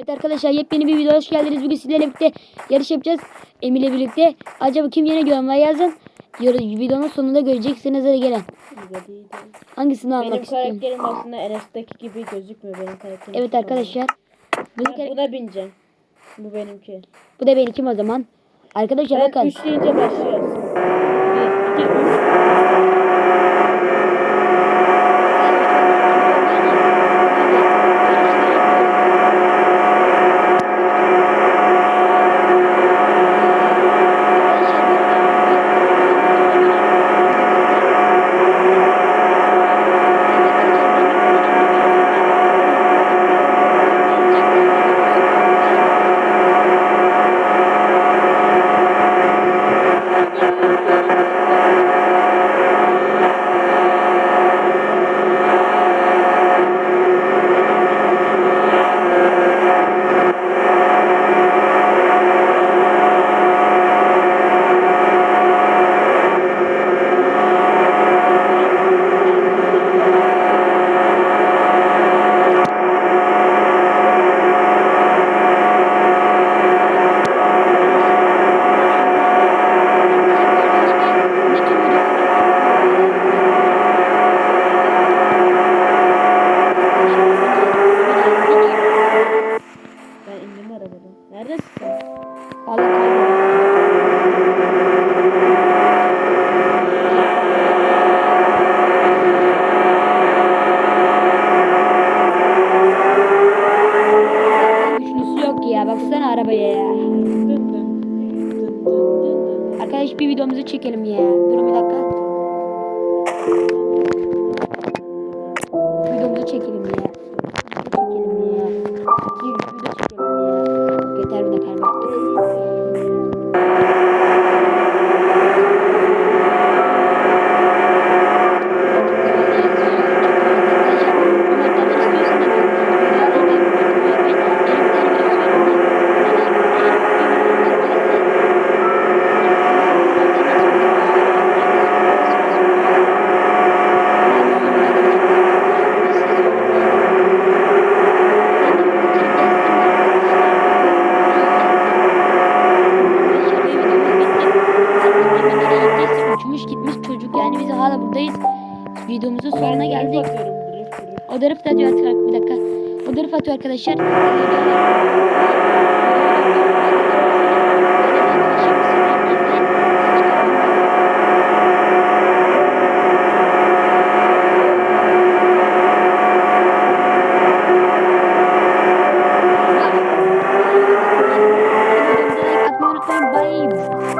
Evet arkadaşlar yepyeni bir video hoş geldiniz. Bugün sizlerle birlikte yarış yapacağız. Emir ile birlikte. Acaba kim yeni yorumlar yazın. Videonun sonunda göreceksiniz. Hadi gelin. Hangisini benim almak istiyorum? Benim karakterim aslında Enes'teki gibi gözükmüyor benim karakterim. Evet arkadaşlar. Bu kere... buna bineceğim. Bu benimki. Bu da benimkim o zaman. Arkadaşlar ben bakın. Ben başlıyoruz. 1, 2, 3. ya. Baksana arabaya ya. Arkadaş bir videomuzu çekelim ya. Durun bir dakika. Hala buradayız. Videomuzun sonuna geldik. O drift atıyor arkadaşlar. Bir dakika. O drift atıyor arkadaşlar. Bye.